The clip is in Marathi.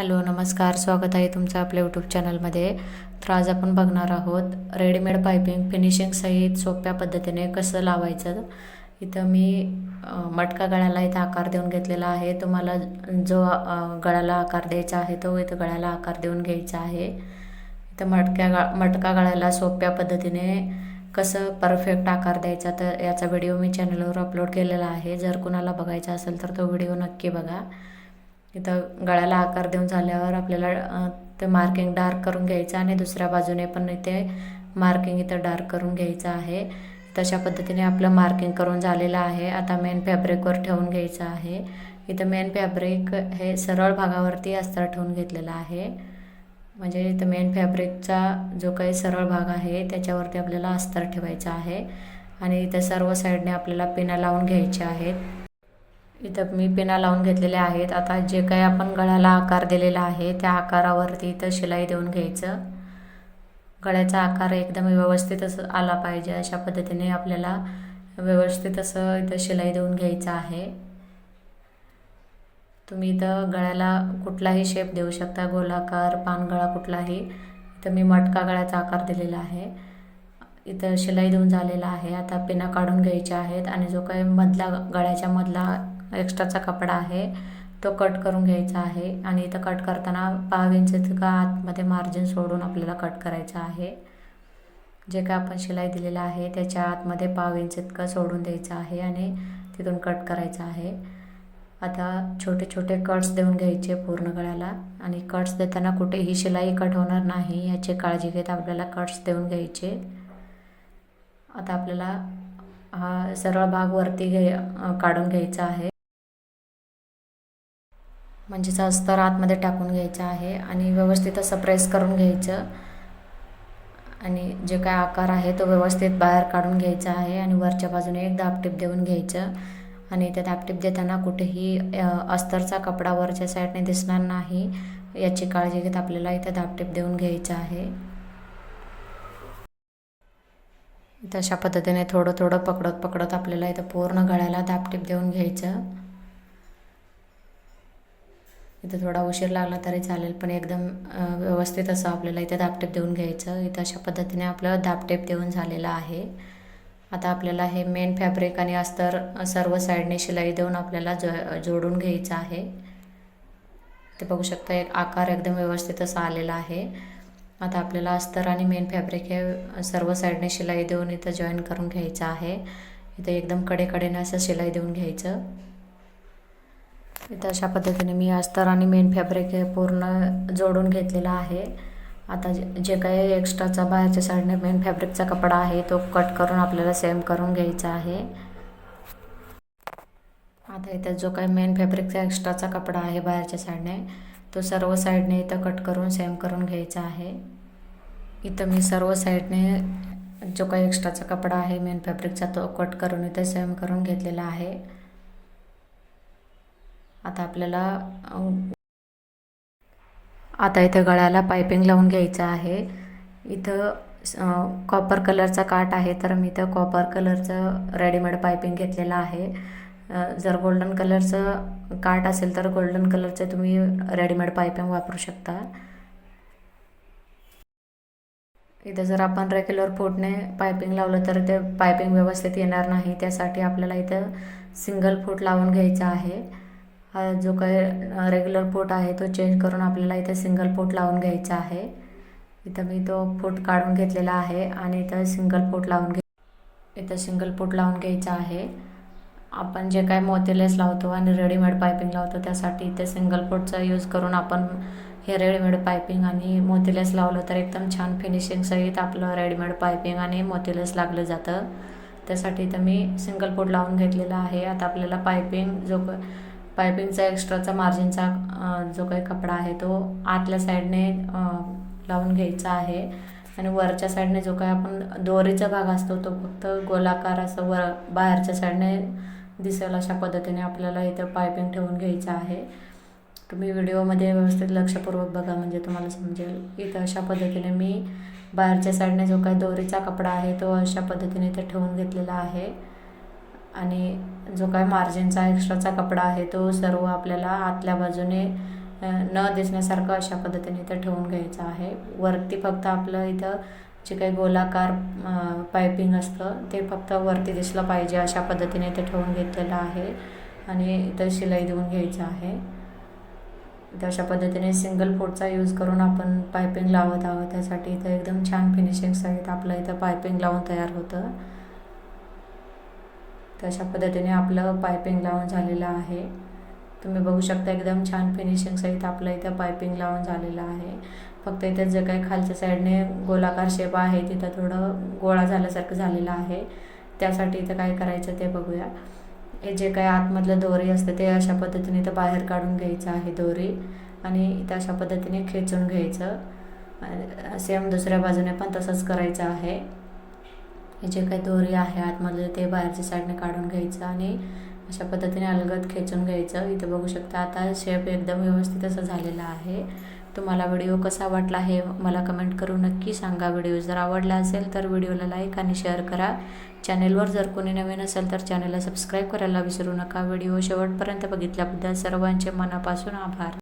हॅलो नमस्कार. स्वागत आहे तुमचं आपल्या यूट्यूब चॅनलमध्ये तर आज आपण बघणार आहोत रेडीमेड पायपिंग फिनिशिंग सहित सोप्या पद्धतीने कसं लावायचं. इथं मी मटका गळ्याला इथं आकार देऊन घेतलेला आहे. तुम्हाला जो गळ्याला आकार द्यायचा आहे तो इथं गळ्याला आकार देऊन घ्यायचा आहे. इथं मटक्या गा मटका गळ्याला सोप्या पद्धतीने कसं परफेक्ट आकार द्यायचा तर याचा व्हिडिओ मी चॅनलवर अपलोड केलेला आहे. जर कुणाला बघायचा असेल तर तो व्हिडिओ नक्की बघा. इथं गळ्याला आकार देऊन झाल्यावर आपल्याला ते मार्किंग डार्क करून घ्यायचं आणि दुसऱ्या बाजूने पण इथे मार्किंग इथं डार्क करून घ्यायचं आहे. तशा पद्धतीने आपलं मार्किंग करून झालेलं आहे. आता मेन फॅब्रिकवर ठेवून घ्यायचं आहे. इथं मेन फॅब्रिक हे सरळ भागावरती अस्तर ठेवून घेतलेलं आहे. म्हणजे इथं मेन फॅब्रिकचा जो काही सरळ भाग आहे त्याच्यावरती आपल्याला अस्तर ठेवायचा आहे. आणि इथं सर्व साईडने आपल्याला पिना लावून घ्यायच्या आहेत. इथं मी पिना लावून घेतलेल्या आहेत. आता जे काही आपण गळ्याला आकार दिलेला आहे त्या आकारावरती इथं शिलाई देऊन घ्यायचं. गळ्याचा आकार एकदम व्यवस्थित असं आला पाहिजे अशा पद्धतीने आपल्याला व्यवस्थित असं इथं शिलाई देऊन घ्यायचं आहे. तुम्ही इथं गळ्याला कुठलाही शेप देऊ शकता गोलाकार पानगळा कुठलाही. इथं मी मटका गळ्याचा आकार दिलेला आहे. इथं शिलाई देऊन झालेला आहे. आता पिना काढून घ्यायच्या आहेत आणि जो काही मधला गळ्याच्या मधला एक्स्ट्राचा कपडा आहे तो कट करून घ्यायचा आहे आणि इथं कट करताना पाव इंच इतका आतमध्ये मार्जिन सोडून आपल्याला कट करायचं आहे. जे काय आपण शिलाई दिलेलं आहे त्याच्या आतमध्ये पाव इंच इतकं सोडून द्यायचं आहे आणि तिथून कट करायचं आहे. आता छोटे छोटे कट्स देऊन घ्यायचे पूर्ण गळ्याला आणि कट्स देताना कुठेही शिलाई कट होणार नाही याची काळजी घेत आपल्याला कट्स देऊन घ्यायचे. आता आपल्याला हा सरळ भाग वरती घे काढून घ्यायचा आहे. म्हणजेच अस्तर आतमध्ये टाकून घ्यायचं आहे आणि व्यवस्थित असं प्रेस करून घ्यायचं. आणि जे काय आकार आहे तो व्यवस्थित बाहेर काढून घ्यायचा आहे आणि वरच्या बाजूने एक दाबटीप देऊन घ्यायचं. आणि त्या दाबटीप देताना कुठेही अस्तरचा कपडा वरच्या साईडने दिसणार नाही. याची काळजी घेत आपल्याला इथं दाबटीप देऊन घ्यायचं आहे. इथं अशा पद्धतीने थोडं थोडं पकडत पकडत आपल्याला इथं पूर्ण गळ्याला दाबटीप देऊन घ्यायचं. इथं थोडा उशीर लागला तरी चालेल पण एकदम व्यवस्थित असं आपल्याला इथं दाबटेप देऊन घ्यायचं. इथं अशा पद्धतीने आपलं दाबटेप देऊन झालेलं आहे. आता आपल्याला हे मेन फॅब्रिक आणि अस्तर सर्व साईडने शिलाई देऊन आपल्याला जो जोडून घ्यायचं आहे. ते बघू शकता एक आकार एकदम व्यवस्थित असा आलेला आहे. आता आपल्याला अस्तर आणि मेन फॅब्रिक हे सर्व साईडने शिलाई देऊन इथं जॉईन करून घ्यायचं आहे. इथं एकदम कडेकडेने असं शिलाई देऊन घ्यायचं. इथं अशा पद्धतीने मी अस्तर आणि मेन फॅब्रिक हे पूर्ण जोडून घेतलेलं आहे. आता जे जे काही एक्स्ट्राचा बाहेरच्या साईडने मेन फॅब्रिकचा कपडा आहे तो कट करून आपल्याला सेम करून घ्यायचा आहे. आता इथं जो काही मेन फॅब्रिकचा एक्स्ट्राचा कपडा आहे बाहेरच्या साईडने तो सर्व साईडने इथं कट करून सेम करून घ्यायचा आहे. इथं मी सर्व साईडने जो काही एक्स्ट्राचा कपडा आहे मेन फॅब्रिकचा तो कट करून इथं सेम करून घेतलेला आहे. आता आपल्याला आता इथं गळ्याला पायपिंग लावून घ्यायचं आहे. इथं कॉपर कलरचा काठ आहे तर मी इथं कॉपर कलरचं रेडीमेड पायपिंग घेतलेलं आहे. जर गोल्डन कलरचं काठ असेल तर गोल्डन कलरचं तुम्ही रेडीमेड पायपिंग वापरू शकता. इथं जर आपण रेग्युलर फूटने पायपिंग लावलं तर ते पायपिंग व्यवस्थित येणार नाही. त्यासाठी आपल्याला इथं सिंगल फूट लावून घ्यायचं आहे. हा जो काही रेग्युलर पोट आहे तो चेंज करून आपल्याला इथे सिंगल पोट लावून घ्यायचा आहे. इथं मी तो पोट काढून घेतलेला आहे आणि इथं सिंगल पोट लावून घे इथं सिंगल पोट लावून घ्यायचा आहे. आपण जे काय मोतीलेस लावतो आणि रेडीमेड पायपिंग लावतो त्यासाठी इथे सिंगल पोटचा यूज करून आपण हे रेडीमेड पायपिंग आणि मोतीलेस लावलं तर एकदम छान फिनिशिंग सहित आपलं रेडीमेड पायपिंग आणि मोतीलेस लागलं जातं. त्यासाठी इथं मी सिंगल पोट लावून घेतलेलं आहे. आता आपल्याला पायपिंग जो क- पायपिंगचा एक्स्ट्राचा मार्जिनचा जो काही कपडा आहे तो आतल्या साईडने लावून घ्यायचा आहे. आणि वरच्या साईडने जो काही आपण दोरीचा भाग असतो तो फक्त गोलाकार असं वर बाहेरच्या साईडने दिसेल अशा पद्धतीने आपल्याला इथं पायपिंग ठेवून घ्यायचं आहे. तुम्ही व्हिडिओमध्ये व्यवस्थित लक्षपूर्वक बघा म्हणजे तुम्हाला समजेल. इथं अशा पद्धतीने मी बाहेरच्या साईडने जो काही दोरीचा कपडा आहे तो अशा पद्धतीने इथं ठेवून घेतलेला आहे. आणि जो काय मार्जिनचा एक्स्ट्राचा कपडा आहे तो सर्व आपल्याला आतल्या बाजूने न दिसण्यासारखं अशा पद्धतीने इथं ठेवून घ्यायचं आहे. वरती फक्त आपलं इथं जे काही गोलाकार पायपिंग असतं ते फक्त वरती दिसलं पाहिजे अशा पद्धतीने इथे ठेवून घेतलेलं आहे आणि इथं शिलाई देऊन घ्यायचं आहे. इथं अशा पद्धतीने सिंगल फोटचा यूज करून आपण पायपिंग लावत आहोत. त्यासाठी इथं एकदम छान फिनिशिंग सहित आपलं इथं पायपिंग लावून तयार होतं. तर अशा पद्धतीने आपलं पायपिंग लावून झालेलं आहे. तुम्ही बघू शकता एकदम छान फिनिशिंग सहित आपलं इथं पायपिंग लावून झालेलं आहे. फक्त इथं जे काही खालच्या साईडने गोलाकार शेप आहे तिथं थोडं गोळा झाल्यासारखं झालेलं आहे. त्यासाठी इथं काय करायचं ते बघूया. हे जे काही आतमधलं दोरी असते ते अशा पद्धतीने इथं बाहेर काढून घ्यायचं आहे दोरी. आणि इथं अशा पद्धतीने खेचून घ्यायचं. सेम दुसऱ्या बाजूने पण तसंच करायचं आहे. हे जे काही दोरी आहे आतमधले ते बाहेरच्या साईडने काढून घ्यायचं आणि अशा पद्धतीने अलगद खेचून घ्यायचं. इथं बघू शकता आता शेप एकदम व्यवस्थित असं झालेला आहे. तुम्हाला व्हिडिओ कसा वाटला हे मला कमेंट करून नक्की सांगा. व्हिडिओ जर आवडला असेल तर व्हिडिओला लाईक आणि शेअर करा. चॅनेलवर जर कोणी नवीन असेल तर चॅनलला सबस्क्राईब करायला विसरू नका. व्हिडिओ शेवटपर्यंत बघितल्याबद्दल सर्वांचे मनापासून आभार.